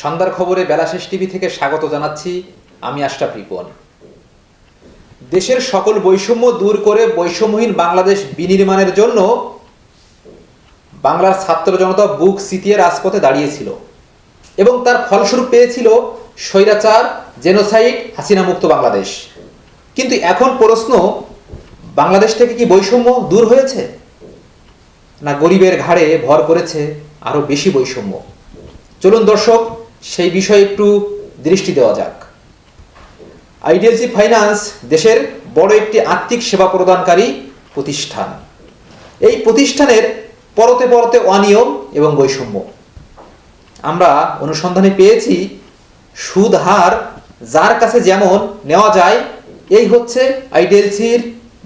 সন্ধ্যার খবরে বেলাশেষ টিভি থেকে স্বাগত জানাচ্ছি, আমি আশরাফ রিপন। দেশের সকল বৈষম্য দূর করে বৈষম্যহীন বাংলাদেশ বিনির্মাণের জন্য বাংলার ছাত্র জনতা বুক সিটিয়ে রাজপথে দাঁড়িয়েছিল এবং তার ফলস্বরূপ পেয়েছিল স্বৈরাচার, জেনোসাইড, হাসিনামুক্ত বাংলাদেশ। কিন্তু এখন প্রশ্ন, বাংলাদেশ থেকে কি বৈষম্য দূর হয়েছে? না গরিবের ঘাড়ে ভর করেছে আরও বেশি বৈষম্য? চলুন দর্শক, সেই বিষয়ে একটু দৃষ্টি দেওয়া যাক। আইডিএলসি ফাইন্যান্স দেশের বড় একটি আর্থিক সেবা প্রদানকারী প্রতিষ্ঠান। এই প্রতিষ্ঠানের পরতে পরতে অনিয়ম এবং বৈষম্য। আমরা অনুসন্ধানে পেয়েছি, সুদ হার যার কাছে যেমন নেওয়া যায়, এই হচ্ছে আইডিএলসির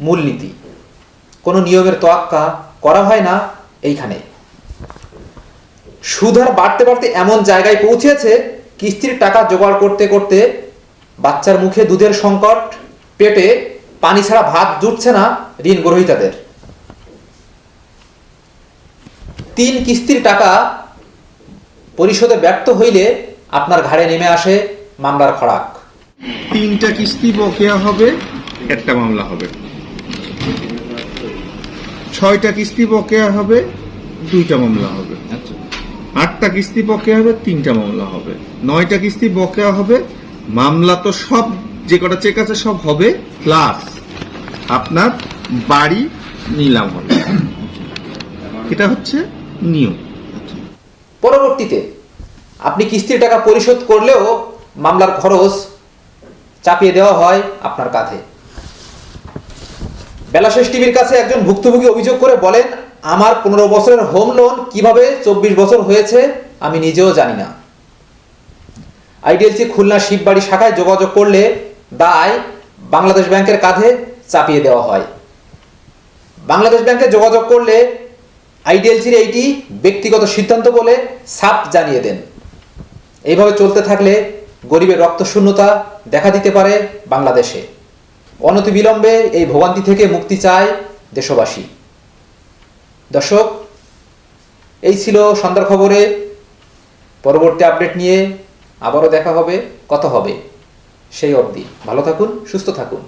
মূলনীতি। কোনো নিয়মের তোয়াক্কা করা হয় না এইখানে। সুদ হার বাড়তে বাড়তে এমন জায়গায় পৌঁছেছে কিস্তির টাকা জোগাড় করতে করতে বাচ্চার মুখে দুধের সংকট পেটে পানি ছাড়া ভাত জুটছে না ঋণ গ্রহীতাদের। তিন কিস্তির টাকা পরিশোধে ব্যর্থ হইলে আপনার ঘাড়ে নেমে আসে মামলার খড়াক। তিনটা কিস্তি বকেয়া হবে? একটা মামলা হবে। ছয়টা কিস্তি বকেয়া হবে? দুইটা মামলা হবে। আটটা কিস্তি বকেয়া হবে, তিনটা মামলা হবে। নয়টা কিস্তি বকেয়া হবে, মামলা তো সব, যে কটা চেক আছে সব হবে প্লাস আপনার বাড়ি নিলাম হবে। এটা হচ্ছে নিয়ম। পরবর্তীতে, আপনি কিস্তির টাকা পরিশোধ করলেও মামলার খরচ চাপিয়ে দেওয়া হয় আপনার কাঁধে। বেলাশেষ টিভির কাছে একজন ভুক্তভোগী অভিযোগ করে বলেন আমার পনেরো বছরের হোম লোন কীভাবে চব্বিশ বছর হয়েছে আমি নিজেও জানি না। আইডিএলসি খুলনা শিববাড়ি শাখায় যোগাযোগ করলে দায় বাংলাদেশ ব্যাংকের কাঁধে চাপিয়ে দেওয়া হয়। বাংলাদেশ ব্যাংকে যোগাযোগ করলে আইডিএলসির এইটি ব্যক্তিগত সিদ্ধান্ত বলে সাপ জানিয়ে দেন। এইভাবে চলতে থাকলে গরিবের রক্তশূন্যতা দেখা দিতে পারে বাংলাদেশে। অনতিবিলম্বে এই ভোগান্তি থেকে মুক্তি চায় দেশবাসী। দর্শক, এই ছিল সন্ধ্যার খবরে। পরবর্তী আপডেট নিয়ে আবারও দেখা হবে কত হবে। সেই অবধি ভালো থাকুন, সুস্থ থাকুন।